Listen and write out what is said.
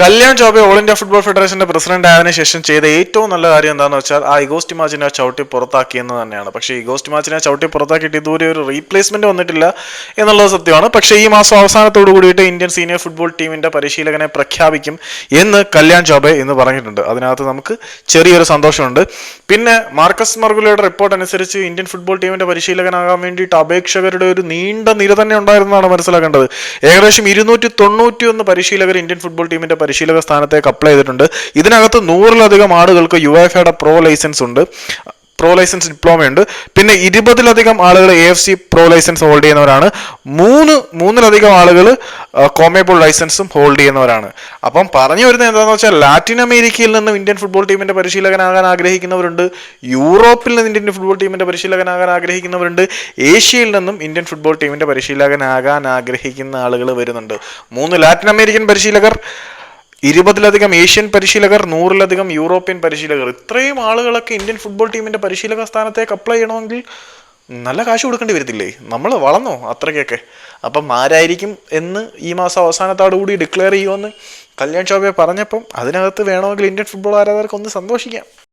Kalyan Chaubey all India football ഫെഡറേഷന്റെ president ആയതിനു ശേഷം ചെയ്ത ഏറ്റവും നല്ല കാര്യം എന്താണെന്ന് വെച്ചാൽ ആ ഇഗോസ്റ്റ് മാച്ചിനെ ചവിട്ടി പുറത്താക്കിയെന്ന് തന്നെയാണ്. പക്ഷേ ഇഗോസ്റ്റ് മാച്ചിനെ ചവിട്ടി പുറത്താക്കിയിട്ട് ഇതുവരെ ഒരു റീപ്ലേസ്മെന്റ് വന്നിട്ടില്ല എന്നുള്ളത് സത്യമാണ്. പക്ഷേ ഈ മാസം അവസാനത്തോടു കൂടിയിട്ട് ഇന്ത്യൻ സീനിയർ ഫുട്ബോൾ ടീമിന്റെ പരിശീലകനെ പ്രഖ്യാപിക്കും എന്ന് കല്യാൺ ചോബെ എന്ന് പറഞ്ഞിട്ടുണ്ട്. അതിനകത്ത് നമുക്ക് ചെറിയൊരു സന്തോഷമുണ്ട്. പിന്നെ മാർക്കസ് മർഗുലയുടെ റിപ്പോർട്ട് അനുസരിച്ച് ഇന്ത്യൻ ഫുട്ബോൾ ടീമിന്റെ പരിശീലകനാകാൻ വേണ്ടിയിട്ട് അപേക്ഷകരുടെ ഒരു നീണ്ട നിര തന്നെ ഉണ്ടായിരുന്നതാണ് മനസ്സിലാക്കേണ്ടത്. ഏകദേശം ഇരുന്നൂറ്റി തൊണ്ണൂറ്റി ഒന്ന് പരിശീലകർ ഇന്ത്യൻ ഫുട്ബോൾ ടീമിന്റെ പരിശീലക സ്ഥാനത്തേക്ക് അപ്ലൈ ചെയ്തിട്ടുണ്ട്. ഇതിനകത്ത് നൂറിലധികം ആളുകൾക്ക് യു എഫ് എയുടെ പ്രോ ലൈസൻസ് ഉണ്ട്. പ്രോ ലൈസൻസ് ഡിപ്ലോമ ഉണ്ട്. പിന്നെ ഇരുപതിലധികം ആളുകൾ A F C pro license hold ചെയ്യുന്നവരാണ്. മൂന്ന് മൂന്നിലധികം ആളുകൾ കോമേബോൾ ലൈസൻസും ഹോൾഡ് ചെയ്യുന്നവരാണ്. അപ്പം പറഞ്ഞു വരുന്നത് എന്താണെന്ന് വെച്ചാൽ ലാറ്റിൻ അമേരിക്കയിൽ നിന്നും ഇന്ത്യൻ ഫുട്ബോൾ ടീമിന്റെ പരിശീലകനാകാൻ ആഗ്രഹിക്കുന്നവരുണ്ട്. യൂറോപ്പിൽ നിന്ന് ഇന്ത്യൻ ഫുട്ബോൾ ടീമിന്റെ പരിശീലകനാകാൻ ആഗ്രഹിക്കുന്നവരുണ്ട്. ഏഷ്യയിൽ നിന്നും ഇന്ത്യൻ ഫുട്ബോൾ ടീമിന്റെ പരിശീലകനാകാൻ ആഗ്രഹിക്കുന്ന ആളുകൾ വരുന്നുണ്ട്. മൂന്ന് ലാറ്റിൻ അമേരിക്കൻ പരിശീലകർ ഇരുപതിലധികം ഏഷ്യൻ പരിശീലകർ നൂറിലധികം യൂറോപ്യൻ പരിശീലകർ. ഇത്രയും ആളുകളൊക്കെ ഇന്ത്യൻ ഫുട്ബോൾ ടീമിന്റെ പരിശീലക സ്ഥാനത്തേക്ക് അപ്ലൈ ചെയ്യണമെങ്കിൽ നല്ല കാശ് കൊടുക്കേണ്ടി വരത്തില്ലേ? നമ്മൾ വളർന്നോ അത്രയ്ക്കൊക്കെ. അപ്പം ആരായിരിക്കും എന്ന് ഈ മാസം അവസാനത്തോടുകൂടി ഡിക്ലെയർ ചെയ്യുമെന്ന് കല്യാൺ ചോബെ പറഞ്ഞപ്പം അതിനകത്ത് വേണമെങ്കിൽ ഇന്ത്യൻ ഫുട്ബോൾ ആരാധകർക്ക് ഒന്ന് സന്തോഷിക്കാം.